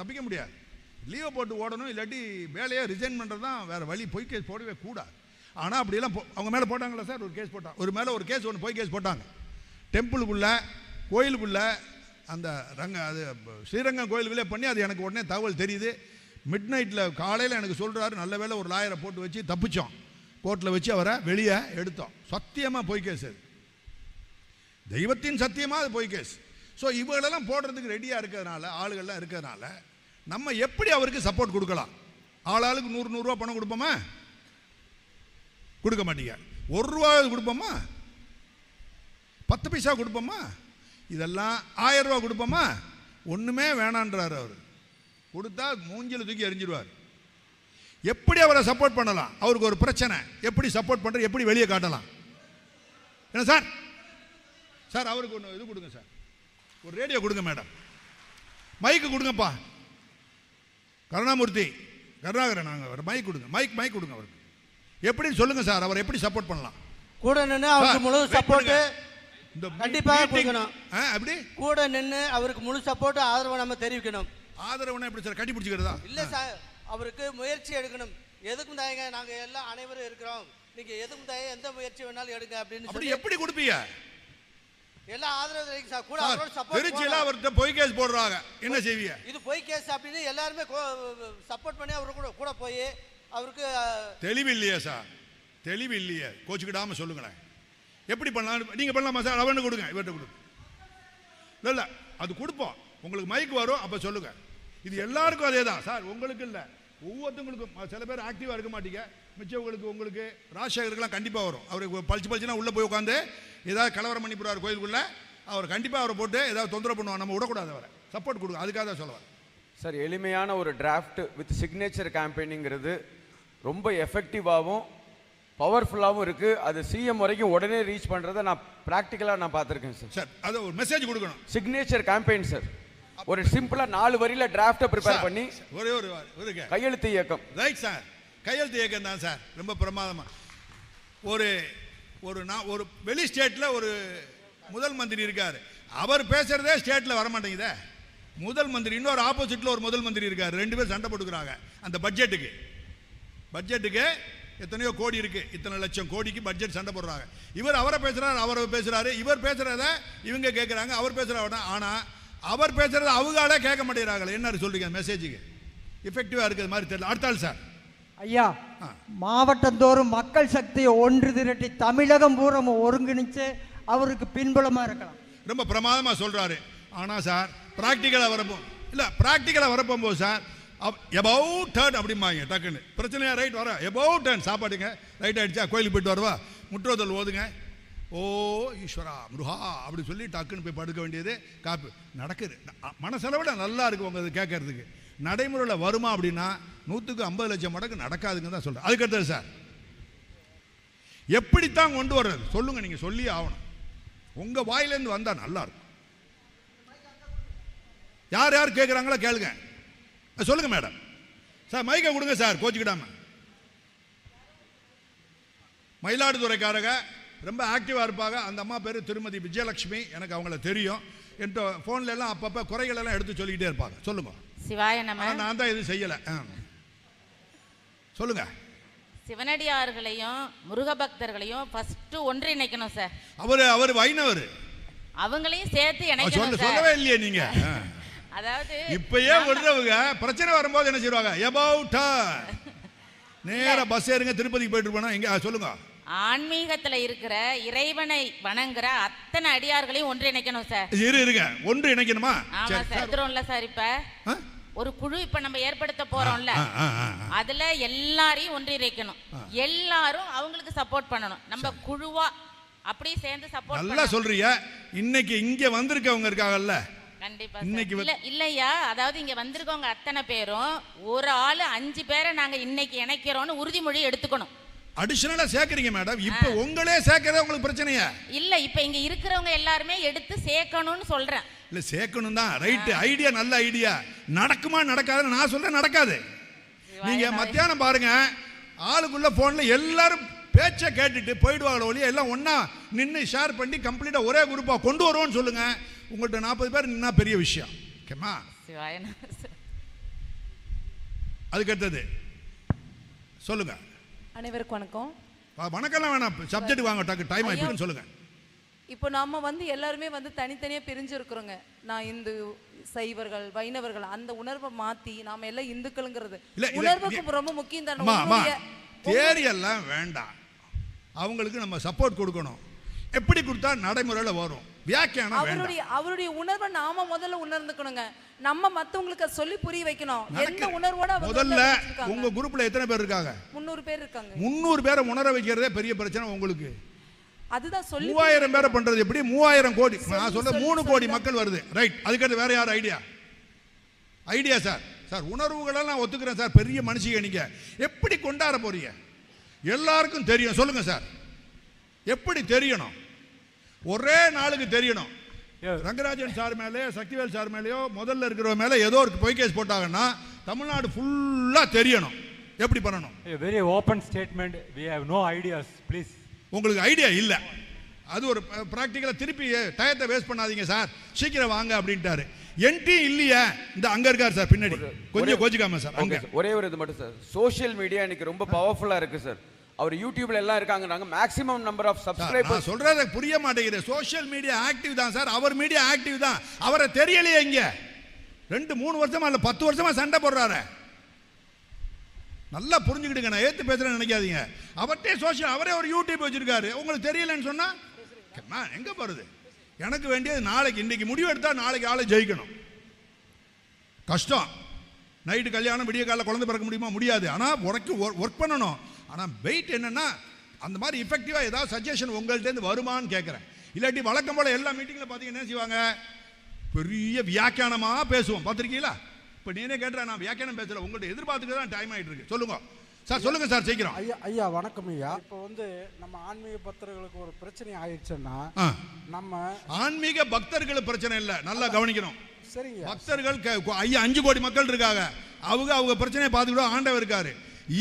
தப்பிக்க முடியாது. லீவை போட்டு ஓடணும் இல்லாட்டி வேலையை ரிசைன் பண்ணுறது தான் வேறு வழி. பொய் கேஸ் போடவே கூடாது. ஆனால் அப்படியெல்லாம் போ- அவங்க மேலே போட்டாங்களா சார் ஒரு கேஸ் போட்டாங்க. ஒரு மேலே ஒரு கேஸ் ஒன்று பொய் கேஸ் போட்டாங்க. டெம்பிளுக்குள்ளே கோயிலுக்குள்ளே அந்த ரங்க அது ஸ்ரீரங்கம் கோயிலுக்குள்ளே பண்ணி அது எனக்கு உடனே தகவல் தெரியுது. மிட் நைட்டில் காலையில் எனக்கு சொல்கிறாரு நல்ல வேளை ஒரு லாயரை போட்டு வச்சு தப்பிச்சோம். கோர்ட்டில் வச்சு அவரை வெளியே எடுத்தோம். சத்தியமாக பொய் கேஸ் அது. தெய்வத்தின் சத்தியமாக அது பொய் கேஸ் ஸோ இவங்களெல்லாம் போடுறதுக்கு ரெடியாக இருக்கிறதுனால ஆளுகள்லாம் இருக்கிறதுனால நம்ம எப்படி அவருக்கு சப்போர்ட் கொடுக்கலாம்? ஆளாளுக்கு நூறு நூறுரூவா பணம் கொடுப்போமா? கொடுக்க மாட்டீங்க. ஒரு ரூபா கொடுப்போமா? பத்து பைசா கொடுப்போமா? இதெல்லாம் ஆயிரம் ரூபா கொடுப்போமா? ஒன்றுமே வேணான்றார் அவர். கொடுத்தா மூஞ்சில் தூக்கி எறிஞ்சிருவார். எப்படி அவரை சப்போர்ட் பண்ணலாம்? அவருக்கு ஒரு பிரச்சனை. எப்படி சப்போர்ட் பண்ணுற எப்படி வெளியே காட்டலாம்? என்ன சார்? சார் அவருக்கு ஒன்று இது கொடுங்க சார். ஒரு ரேடியோ கொடுங்க மேடம் மைக்கு கொடுங்கப்பா. கருணாமூர்த்தி கருணாகரன் நாங்கள் ஒரு மைக் கொடுங்க. மைக் மைக் கொடுங்க அவருக்கு. எப்படி சொல்லுங்க சார் அவர் எப்படி சப்போர்ட் பண்ணலாம்? கூட நின்று அவருக்கு முழு wait சப்போர்ட் பண்ணுங்க. இந்த கண்டிப்பாக கொடுக்கணும். அப்படி கூட நின்று அவருக்கு முழு சப்போர்ட் ஆதரவு நம்ம தெரிவிக்கணும். ஆதரவுனா எப்படி சார் கட்டி பிடிச்சிக்கிறதா இல்ல சார் அவருக்கு முயற்சி எடுக்கணும். எதுக்கும் தாயங்க நாங்க எல்லாம் அனைவரும் இருக்கிறோம். நீங்க எதுக்கும் தாய எந்த முயற்சி வேணாலும் எடுங்க அப்படின்னு எப்படி கொடுப்பீங்க? எல்லாம் ஆதரவு கூட அவரோட திருச்சியில சப்போர்ட் அவர்கிட்ட பொய் கேஸ் போடுறாங்க. என்ன செய்வீங்க? இது பொய் கேஸ் அப்படின்னு எல்லாருமே சப்போர்ட் பண்ணி அவரு கூட கூட போய் அவருக்கு தெளிவு இல்லையே சார். தெளிவு இல்லையே கோச்சுக்கிடாம சொல்லுங்களேன். எப்படி பண்ணலாம் நீங்க பண்ணலாமா சார்? அவனு கொடுங்க. இவர்கிட்ட கொடுங்க. இல்ல இல்ல. அது கொடுப்போம். உங்களுக்கு மைக் வரும் அப்ப சொல்லுங்க. இது எல்லாருக்கும் அதே தான் சார் உங்களுக்கு இல்ல. ஒவ்வொருத்தவங்களுக்கும் சில பேர் ஆக்டிவா இருக்க மாட்டீங்க. மிச்சவங்களுக்கு உங்களுக்கு ராஜசேகருக்குலாம் கண்டிப்பா வரும். அவருக்கு பளிச்சு பளிச்சுனா உள்ள போய் உட்காந்து ஏதாவது கலவரம் பண்ணி போறாரு கோயிலுக்குள்ள அவர் கண்டிப்பா அவரை போட்டு ஏதாவது தொந்தரவு பண்ணுவாங்க நம்ம விடக்கூடாது அவரை. சப்போர்ட் கொடுங்க. அதுக்காக தான் சொல்லுவார் சார் எளிமையான ஒரு டிராஃப்ட் வித் சிக்னேச்சர் கேம்பெயினிங்கிறது ரொம்ப எஃபெக்டிவாகவும் பவர்ஃபுல்லாகவும் இருக்குது அது சிஎம் வரைக்கும் உடனே ரீச் பண்ணுறதை நான் ப்ராக்டிக்கலாக நான் பார்த்துருக்கேன் சார். சார் அதை ஒரு மெசேஜ் கொடுக்கணும். சிக்னேச்சர் கேம்பெயின் சார் ஒரு சிம்பிளாக நாலு வரியில் டிராஃப்டை ப்ரிப்பேர் பண்ணி ஒரே ஒரு கையெழுத்து இயக்கம். ரைட் சார் கையெழுத்து இயக்கம் தான் சார் ரொம்ப பிரமாதமாக ஒரு ஒரு நான் ஒரு வெளி ஸ்டேட்டில் ஒரு முதல் மந்திரி இருக்கார். அவர் பேசுகிறதே ஸ்டேட்டில் வர மாட்டேங்குதே முதல் மந்திரி இன்னொரு ஆப்போசிட்டில் ஒரு முதல் மந்திரி இருக்கார். ரெண்டு பேர் சண்டை போட்டுக்கிறாங்க அந்த பட்ஜெட்டுக்கு. பட்ஜெட்டுக்கு எத்தனையோ கோடி இருக்குது இத்தனை லட்சம் கோடிக்கு பட்ஜெட் சண்டை போடுறாங்க. இவர் அவரை பேசுகிறார் அவர் பேசுகிறாரு இவர் பேசுகிறத இவங்க கேட்குறாங்க அவர் பேசுறத ஆனால் அவர் பேசுகிறத அவங்களே கேட்க மாட்டேங்கிறாங்களே. என்ன சொல்றீங்க மெசேஜுக்கு எஃபெக்டிவாக இருக்கிற மாதிரி தெரியல. அடுத்தாள் சார். ஐயா. மாவட்டந்தோறும் மக்கள் சக்தியை ஒன்று திரட்டி தமிழகம் பூரம் ஒருங்கிணைச்சு அவருக்கு பின்புலமா இருக்கலாம். ரொம்ப பிரமாதமா சொல்றாரு. ஆனா சார் பிராக்டிக்கலா வரப்போ இல்ல பிராக்டிக்கலா வரப்போகும்போது சார் எபவுட் டர்ன் அப்படிம்பாங்க டக்குன்னு. பிரச்சனையா ரைட் வர? About turn சாப்பாடுங்க. ரைட் ஆயிடுச்சா? கோயிலுக்கு போயிட்டு வரவா? முற்றோதல் ஓதுங்க. ஓ ஈஸ்வரா முருகா அப்படி சொல்லி டக்குன்னு போய் படுக்க வேண்டியது காப்பு. நடக்குது. மனசளவில் நல்லா இருக்கு உங்க இது கேட்கறதுக்கு. நடைமுறையில் வருமா அப்படின்னா நூற்றுக்கு ஐம்பது லட்சம் மடங்கு நடக்காதுங்க தான் சொல்கிறேன் அதுக்கடுத்தது சார் எப்படித்தான் கொண்டு வர்றது? சொல்லுங்க நீங்க சொல்லி ஆகணும். உங்க வாயிலேருந்து வந்தா நல்லா இருக்கும் யார் யார் கேட்குறாங்களோ கேளுங்க. அஹ் சொல்லுங்க மேடம். சார் மைக்கை கொடுங்க சார் கோச்சிக்கிடாம. மயிலாடுதுறைக்காரங்க ரொம்ப ஆக்டிவாக இருப்பாங்க. அந்த அம்மா பேர் திருமதி விஜயலட்சுமி. எனக்கு அவங்கள தெரியும். என்கிட்ட ஃபோன்ல எல்லாம் அப்பப்போ குறைகள் எல்லாம் எடுத்து சொல்லிக்கிட்டே இருப்பாங்க. சொல்லுங்க. சிவாய நான் தான் எதுவும் செய்யலை. சொல்லுங்க. சிவனடியார்களையும் முருக பக்தர்களையும் ஃபர்ஸ்ட் ஒன்றிணைக்கணும் சார் அவர் அவர் வைணவர். அவங்களையும் சேர்த்து இணைக்கணும் சொல்லவே இல்லையே நீங்க. அதாவது இப்பயே விடுறவங்க பிரச்சனை வரும்போது என்ன செய்வாங்க? எபவுட் நேரா பஸ் ஏறுங்க திருப்பதிக்கு போயிட்டு போனா எங்க சொல்லுங்க. ஆன்மீகத்துல இருக்கிற இறைவனை வணங்குற அத்தனை அடியார்களையும் ஒன்றிணைக்கணும் சார் இரு இருங்க. ஒன்று இணைக்கணுமா? ஆமா சரி, சார் இப்ப? ஒரு குழு இப்ப நம்ம ஏற்படுத்த போறோம்ல. அதுல எல்லாரையும் ஒன்றிணைக்கணும். எல்லாரும் அவங்களுக்கு சப்போர்ட் பண்ணணும். நம்ம குழுவா அப்படியே சேர்ந்து சப்போர்ட் நல்லா சொல்றீங்க இன்னைக்கு இங்க வந்திருக்கவங்க இருக்காங்கல்ல? கண்டிப்பா இல்ல இல்லையா? அதாவது இங்க வந்திருக்கவங்க அத்தனை பேரும் ஒரு ஆளு அஞ்சு பேரை நாங்க இன்னைக்கு இணைக்கிறோம்னு உறுதிமொழி எடுத்துக்கணும். அடிஷனலா சேர்க்கறீங்க மேடம் இப்ப உங்களே சேர்க்கறது உங்களுக்கு பிரச்சனையா? இல்ல இப்ப இங்க இருக்கிறவங்க எல்லாருமே எடுத்து சேர்க்கணும்னு சொல்றேன். இல்ல சேர்க்கணும் தான் ரைட் ஐடியா நல்ல ஐடியா நடக்குமா நடக்காதுன்னு நான் சொல்றேன் நடக்காது. நீங்க மத்தியானம் பாருங்க. ஆளுக்குள்ள போன்ல எல்லாரும் பேச்சை கேட்டுட்டு போயிடுவாங்க ஒழிய எல்லாம் ஒண்ணா நின்று ஷேர் பண்ணி கம்ப்ளீட்டா ஒரே குரூப்பா கொண்டு வருவோம்னு சொல்லுங்க. உங்கள்கிட்ட நாற்பது பேர் நின்னா பெரிய விஷயம். ஓகேமா சிவாய நம சார். அதுக்கு அடுத்தது. சொல்லுங்க. அனைவருக்கும் வணக்கம். வணக்கம்லாம் வேணாம். சப்ஜெக்ட் வாங்க டக்கு டைம் ஆயிடுன்னு சொல்லுங்க. இப்போ நம்ம வந்து எல்லாருமே வந்து தனித்தனியாக பிரிஞ்சு இருக்கிறோங்க நான் இந்து சைவர்கள் வைணவர்கள் அந்த உணர்வை மாத்தி நாம எல்லாம் இந்துக்களுங்கிறது. உணர்வுக்கு ரொம்ப முக்கியம் தானே. அம்மா அம்மா உங்களுடைய- தேரி எல்லாம் வேண்டாம். அவங்களுக்கு நம்ம சப்போர்ட் கொடுக்கணும். எப்படி கொடுத்தா நடைமுறையில் வரும்? அவருடைய அவருடைய உணர்வை நாம முதல்ல உணர்ந்துக்கணுங்க. நம்ம மத்தவங்களுக்கு சொல்லி புரிய வைக்கணும். எந்த உணர்வோட முதல்ல. உங்க குரூப்ல எத்தனை பேர் இருக்காங்க? முந்நூறு பேர் இருக்காங்க. முந்நூறு பேரை உணர வைக்கிறதே பெரிய பிரச்சனை உங்களுக்கு. அதுதான் சொல்லி மூவாயிரம் பேரை பண்றது எப்படி? மூவாயிரம் கோடி. நான் சொல்ற சொல்லி, மூணு கோடி. மக்கள் வருது. ரைட் அதுக்கடுத்து வேற யார்? ஐடியா ஐடியா சார் சார் உணர்வுகளெல்லாம் நான் ஒத்துக்கிறேன் சார் பெரிய மனுஷங்க நீங்க. எப்படி கொண்டாட போறீங்க? எல்லாருக்கும் தெரியும். சொல்லுங்க சார் எப்படி தெரியணும்? ஒரே நாளுக்கு தெரியணும். ரங்கராஜன் சார் மேலேயோ சக்திவேல் சார் மேலேயோ முதல்ல இருக்கிறவ மேலே ஏதோ ஒரு பொய் கேஸ் போட்டாங்கன்னா தமிழ்நாடு ஃபுல்லாக தெரியணும். எப்படி பண்ணணும்? Very open statement. We have no ideas, please. உங்களுக்கு ஐடியா இல்லை. அது ஒரு ப்ராக்டிக்கலாக திருப்பி டயத்தை வேஸ்ட் பண்ணாதீங்க சார் சீக்கிரம் வாங்க அப்படின்ட்டாரு. என்டி இல்லையா இந்த அங்க இருக்கார் சார் பின்னாடி. கொஞ்சம் கோச்சிக்காம சார் அங்க. ஒரே ஒரு இது மட்டும் சார் சோஷியல் மீடியா இன்னைக்கு ரொம்ப பவர்ஃபுல்லா இருக்கு சார் அவர் யூடியூப்ல எல்லாம் இருக்காங்க மேக்ஸிமம் நம்பர் ஆஃப் சப்ஸ்கிரைபர்ஸ் சொல்றது புரிய மாட்டேங்குது. சோஷியல் மீடியா ஆக்டிவ் தான் சார் அவர் மீடியா ஆக்டிவ் தான். அவரை தெரியலையே இங்க. ரெண்டு மூணு வருஷமா இல்ல பத்து வருஷமா சண்டை போடுறாரு. நல்லா புரிஞ்சுக்கிடுங்க. நான் ஏற்று பேசுறேன்னு நினைக்காதீங்க. அவர்கிட்டே சோஷியல் அவரே ஒரு யூடியூப் வச்சுருக்காரு. உங்களுக்கு தெரியலன்னு சொன்னால் நான் போகிறது எனக்கு வேண்டியது நாளைக்கு இன்றைக்கி முடிவு எடுத்தால் நாளைக்கு ஆளை ஜெயிக்கணும். கஷ்டம். நைட்டு கல்யாணம் விடிய காலைல குழந்தை பிறக்க முடியுமா? முடியாது. ஆனால் உனக்கு ஒர்க் பண்ணணும். ஆனால் வெயிட் என்னென்னா அந்த மாதிரி இஃபெக்டிவாக ஏதாவது சஜஷன் உங்கள்கிட்டேருந்து வருமான்னு கேட்குறேன் இல்லாட்டி வழக்கம் போல் எல்லா மீட்டிங்கில் பார்த்தீங்கன்னா என்ன செய்வாங்க? பெரிய வியாக்கியானமாக பேசுவோம். பார்த்துருக்கீங்களா இப்போ நீனே கேட்டுற நான் வியாக்கியானம் பேசல. உங்கள்கிட்ட எதிர்பார்த்துக்க தான் டைம் ஆகிட்டு இருக்கு சொல்லுங்க. சார் சொல்லுங்க சார் சீக்கிரம். ஐயா ஐயா வணக்கம் ஐயா. இப்போ வந்து நம்ம ஆன்மீக பக்தர்களுக்கு ஒரு பிரச்சனை ஆயிடுச்சுன்னா நம்ம ஆன்மீக பக்தர்கள் பிரச்சனை இல்லை. நல்லா கவனிக்கணும். சரிங்க பக்தர்கள் ஐயா அஞ்சு கோடி மக்கள் இருக்காங்க. அவங்க அவங்க பிரச்சனையை பார்த்துக்கிட்டு ஆண்டவர் இருக்காரு.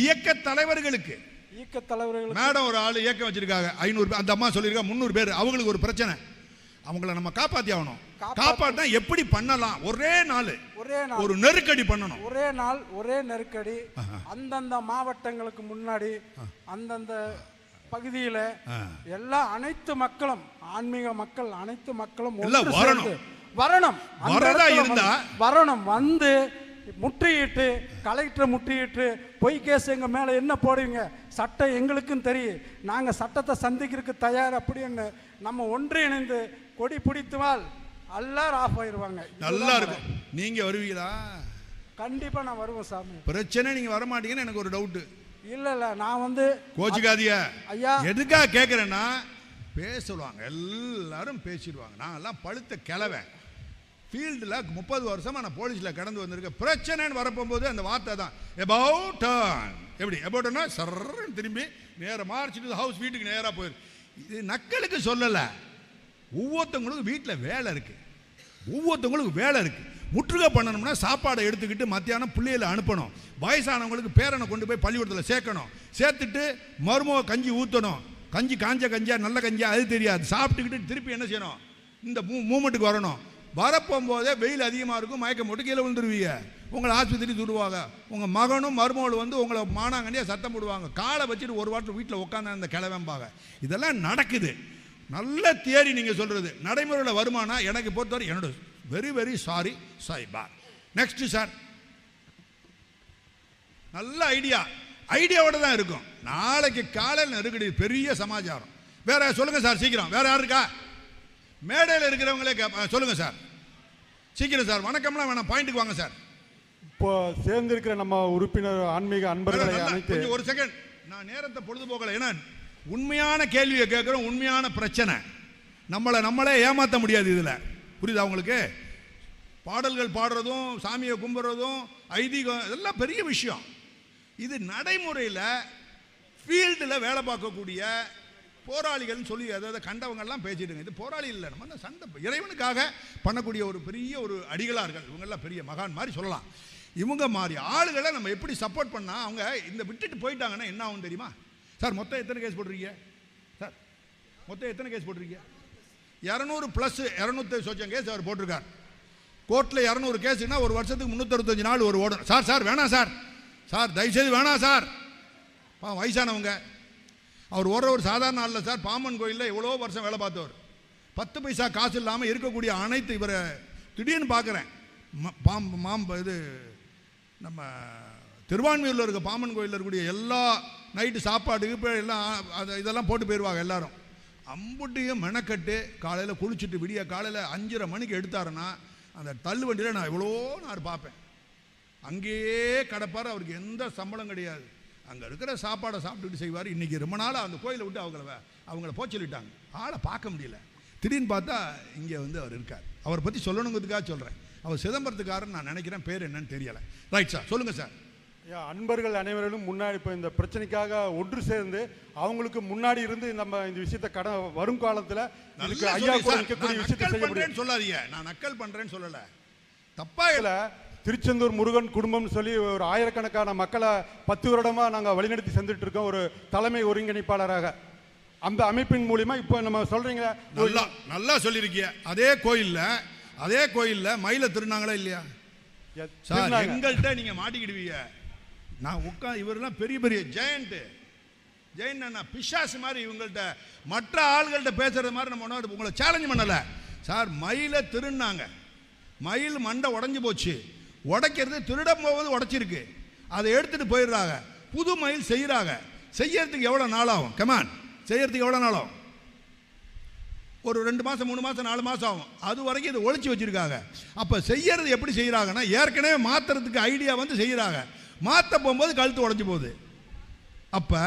இயக்க தலைவர்களுக்கு. இயக்க தலைவர்களுக்கு மேடம் ஒரு ஆள் இயக்கம் வச்சிருக்காங்க. ஐநூறு அந்த அம்மா சொல்லியிருக்காங்க முந்நூறு பேர். அவங்களுக்கு ஒரு பிரச்சனை. அவங்கள நம்ம காப்பாத்தி ஆகணும். காப்பாத்தி- எப்படி பண்ணலாம்? ஒரே நாள். ஒரே நாள். ஒரு நெருக்கடி பண்ணணும். ஒரே நாள் ஒரே நெருக்கடி. அந்தந்த மாவட்டங்களுக்கு முன்னாடி அந்தந்த பகுதியில எல்லா அனைத்து மக்களும் ஆன்மீக மக்கள் அனைத்து மக்களும் வரணும். வரணும். இருந்தா? வரணும். வந்து முற்றுகிட்டு கலெக்டர் முற்றுகிட்டு பொய் கேஸ் எங்க மேல என்ன போடுவீங்க? சட்டம் எங்களுக்கும் தெரியும். நாங்க சட்டத்தை சந்திக்கிறதுக்கு தயார் அப்படின்னு நம்ம ஒன்றிணைந்து கொடி பிடித்துவால் எல்லாரும் ஆஃப் ஆயிருவாங்க நல்லா இருக்கும். நீங்க வருவீங்களா? கண்டிப்பா நான் வருவேன் சாமி. பிரச்சனை நீங்க வர மாட்டீங்கன்னு எனக்கு ஒரு டவுட் இல்ல இல்ல நான் வந்து கோச்சிக்காதீங்க. ஐயா. எதுக்காக கேட்குறேன்னா பேசுவாங்க. எல்லாரும் பேசிடுவாங்க. நான் எல்லாம் பழுத்த கிளவேன் ஃபீல்டில் முப்பது வருஷமா நான் போலீஸில் கடந்து வந்திருக்கேன். பிரச்சனைன்னு வரப்போகும்போது அந்த வார்த்தை தான். எபவுட் டர்ன் எப்படி? எபவுட்னா சர்ன்னு திரும்பி நேராக மார்ச்சிட்டு ஹவுஸ் வீட்டுக்கு நேராக போயிரு. இது நக்களுக்கு சொல்லலை. ஒவ்வொருத்தவங்களுக்கும் வீட்டில் வேலை இருக்குது ஒவ்வொருத்தவங்களுக்கும் வேலை இருக்குது முற்றுகை பண்ணணும்னா சாப்பாடை எடுத்துக்கிட்டு மத்தியானம் பிள்ளைகளை அனுப்பணும். வயசானவங்களுக்கு பேரனை கொண்டு போய் பள்ளிக்கூடத்தில் சேர்க்கணும். சேர்த்துட்டு மருமக கஞ்சி ஊற்றணும் கஞ்சி காஞ்ச கஞ்சியா நல்ல கஞ்சியா அது தெரியாது. சாப்பிட்டுக்கிட்டு திருப்பி என்ன செய்யணும்? இந்த மூ மூமெண்ட்டுக்கு வரணும். வரப்போகும்போதே வெயில் அதிகமாக இருக்கும் மயக்கம் போட்டு கீழே விழுந்துருவீங்க. உங்களை ஆஸ்பத்திரி துடுவாங்க உங்கள் மகனும் மருமகளும் வந்து உங்களை மானாங்கண்டியாக சத்தம் போடுவாங்க. காலை வச்சுட்டு ஒரு வாரத்தில் வீட்டில் உட்காந்து அந்த கிளவம்பாங்க இதெல்லாம் நடக்குது. நல்ல தியரி நீங்கள் சொல்கிறது நடைமுறையில் வருமானா? எனக்கு பொறுத்தவரை என்னோட வெரி வெரி சாரி சாய்பா நெக்ஸ்ட் சார் நல்ல ஐடியா ஐடியாவோட தான் இருக்கும். நாளைக்கு காலையில் நெருக்கடி பெரிய சமாச்சாரம். வேற சொல்லுங்க சார் சீக்கிரம். வேற யார் இருக்கா? மேடையில் இருக்கிறவங்களே கேப்ப- சொல்லுங்க சார் சீக்கிரம் சார் வணக்கம்லாம் வேணாம். பாயிண்ட்டுக்கு வாங்க சார் இப்போ சேர்ந்திருக்கிற நம்ம உறுப்பினர் ஆன்மீக அன்பர்களை அனைத்து ஒரு செகண்ட் நான் நேரத்தை பொழுதுபோக்கல. ஏன்னா உண்மையான கேள்வியை கேட்குறோம் உண்மையான பிரச்சனை. நம்மளை நம்மளே ஏமாற்ற முடியாது இதில். புரியுதா உங்களுக்கு? பாடல்கள் பாடுறதும் சாமியை கும்பிட்றதும் ஐதீகம் இதெல்லாம் பெரிய விஷயம். இது நடைமுறையில் ஃபீல்டில் வேலை பார்க்கக்கூடிய போராளிகள்னு சொல்லி அதாவது கண்டவங்கள்லாம் பேசிட்டுங்க. இது போராளி இல்லை நம்ம சண்டை இறைவனுக்காக பண்ணக்கூடிய ஒரு பெரிய ஒரு அடிகளார்கள். இவங்கெல்லாம் பெரிய மகான் மாதிரி சொல்லலாம். இவங்க மாதிரி ஆளுகளை நம்ம எப்படி சப்போர்ட் பண்ணால் அவங்க இந்த விட்டுட்டு போயிட்டாங்கன்னா என்ன ஆகும் தெரியுமா? சார் மொத்தம் எத்தனை கேஸ் போட்டிருக்கீங்க? சார் மொத்தம் எத்தனை கேஸ் போட்டிருக்கீங்க? இரநூறு ப்ளஸ் இரநூத்தி சொச்சம் கேஸ் அவர் போட்டிருக்கார். கோர்ட்டில் இரநூறு கேஸுனா ஒரு வருஷத்துக்கு முந்நூற்றறுபத்தஞ்சு நாள் ஒரு ஓடும். சார் சார் வேணாம் சார். சார் தயவுசெய்து வேணாம் சார். பா வயசானவங்க. அவர் ஓடுற ஒரு சாதாரண ஆளில் சார் பாம்பன் கோயிலில் எவ்வளோ வருஷம் வேலை பார்த்தவர். பத்து பைசா காசு இல்லாமல் இருக்கக்கூடிய அனைத்து இவரை திடீர்னு பார்க்குறேன். பாம்பு மாம்பு இது நம்ம திருவான்மையூரில் இருக்க பாம்பன் கோயிலில் இருக்கக்கூடிய எல்லா நைட்டு சாப்பாடு இப்போ எல்லாம் அதை இதெல்லாம் போட்டு போயிடுவாங்க எல்லாரும். அம்புட்டியும் மெனக்கட்டு காலையில் குளிச்சுட்டு விடிய காலையில் அஞ்சரை மணிக்கு எடுத்தாருன்னா அந்த தள்ளு வண்டியில் நான் எவ்வளோ நாள் பார்ப்பேன். அங்கேயே கிடப்பார் அவருக்கு எந்த சம்பளம் கிடையாது. அங்கே இருக்கிற சாப்பாடை சாப்பிட்டுட்டு செய்வார். இன்றைக்கி ரொம்ப நாளாக அந்த கோயிலை விட்டு அவங்கள அவங்கள போக சொல்லிட்டாங்க. ஆளை பார்க்க முடியல. திடீர்னு பார்த்தா இங்கே வந்து அவர் இருக்கார். அவரை பற்றி சொல்லணுங்கிறதுக்காக சொல்கிறேன் அவர் சிதம்பரத்துக்காரன் நான் நினைக்கிறேன். பேர் என்னன்னு தெரியலை. ரைட் சார் சொல்லுங்கள் சார் அன்பர்கள் அனைவரும் முன்னாடி இப்போ இந்த பிரச்சனைக்காக ஒன்று சேர்ந்து அவங்களுக்கு முன்னாடி இருந்து நம்ம இந்த விஷயத்தை கட வரும் காலத்தில் இதுக்கு ஐயா கூட நிற்கக்கூடிய விஷயத்தை செய்ய முடியும் சொல்லாதீங்க. நான் நக்கல் பண்றேன்னு சொல்லல. தப்பா இல்ல திருச்செந்தூர் முருகன் குடும்பம்னு சொல்லி ஒரு ஆயிரக்கணக்கான மக்களை பத்து வருடமா நாங்கள் வழிநடத்தி செஞ்சுட்டு இருக்கோம். ஒரு தலைமை ஒருங்கிணைப்பாளராக. அந்த அமைப்பின் மூலியமா இப்போ நம்ம சொல்றீங்களா நல்லா நல்லா சொல்லியிருக்கீங்க அதே கோயில்ல அதே கோயில்ல மயில திருநாங்களா இல்லையா. எங்கள்கிட்ட நீங்க மாட்டிக்கிடுவீங்க. நான் உட்கா இவரெல்லாம் பெரிய பெரிய ஜெயண்ட்டு ஜெயின் அண்ணா பிசாசு மாதிரி இவங்கள்ட்ட மற்ற ஆள்கள்ட்ட பேசுகிறது மாதிரி நம்ம ஒன்றும் உங்களை சேலஞ்ச் பண்ணலை. சார் மயிலை திருநாங்க. மயில் மண்டை உடஞ்சி போச்சு. உடைக்கிறது திருடம் போவது உடச்சிருக்கு. அதை எடுத்துகிட்டு போயிடுறாங்க. புது மயில் செய்கிறாங்க செய்யறதுக்கு எவ்வளோ நாளாகும் கமான் செய்யறதுக்கு எவ்வளோ நாளாகும் ஒரு ரெண்டு மாதம் மூணு மாதம் நாலு மாதம் ஆகும். அது வரைக்கும் இதை ஒழிச்சு வச்சிருக்காங்க. அப்போ செய்யறது எப்படி செய்கிறாங்கன்னா ஏற்கனவே மாற்றுறதுக்கு ஐடியா வந்து செய்கிறாங்க மாற்ற போகும்போது கழுத்து உடஞ்சி போகுது. அப்போ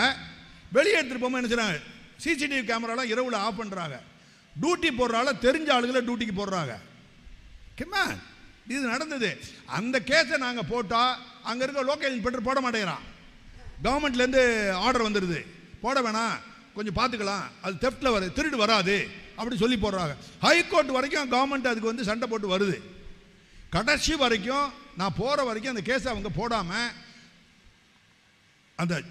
வெளியே எடுத்துகிட்டு போகும்போது என்ன செய்றாங்க? சிசிடிவி கேமராலாம் இரவில் ஆஃப் பண்ணுறாங்க டியூட்டி போடுறால தெரிஞ்ச ஆளுகளை டியூட்டிக்கு போடுறாங்க. கேமா இது நடந்தது. அந்த கேஸை நாங்கள் போட்டால் அங்கே இருக்க லோக்கல் இன்ஸ்பெக்டர் போட மாட்டேங்கிறான். கவர்மெண்ட்லேருந்து ஆர்டர் வந்துடுது போட வேணாம். கொஞ்சம் பார்த்துக்கலாம் அது தெஃப்டில் வர திருடு வராது. அப்படி சொல்லி போடுறாங்க. ஹைகோர்ட் வரைக்கும் கவர்மெண்ட் அதுக்கு வந்து சண்டை போட்டு வருது. கடைசி வரைக்கும் நான் போகிற வரைக்கும் அந்த கேஸை அவங்க போடாமல் அந்த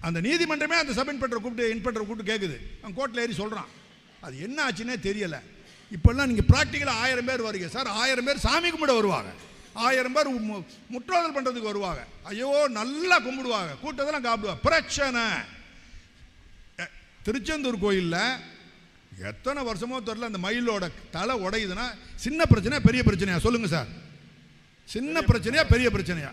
அந்த நீதிமன்றமே அந்த சப் இன்ஸ்பெக்டரை கூப்பிட்டு இன்ஸ்பெக்டரை கூப்பிட்டு கேட்குது அவன் கோர்ட்டில் ஏறி சொல்கிறான் அது என்ன ஆச்சுன்னே தெரியலை. இப்போல்லாம் நீங்கள் ப்ராக்டிக்கலாக ஆயிரம் பேர் வருங்க சார் ஆயிரம் பேர் சாமி கும்பிட வருவாங்க. ஆயிரம் பேர் மு- முற்றோதல் பண்ணுறதுக்கு வருவாங்க. ஐயோ நல்லா கும்பிடுவாங்க. கூட்டத்தெல்லாம் காப்பிடுவாங்க பிரச்சனை. திருச்செந்தூர் கோயிலில் எத்தனை வருஷமோ தெரில அந்த மயிலோட தலை உடையுதுன்னா சின்ன பிரச்சனை பெரிய பிரச்சனையா? சொல்லுங்கள் சார். சின்ன பிரச்சனையா பெரிய பிரச்சனையா?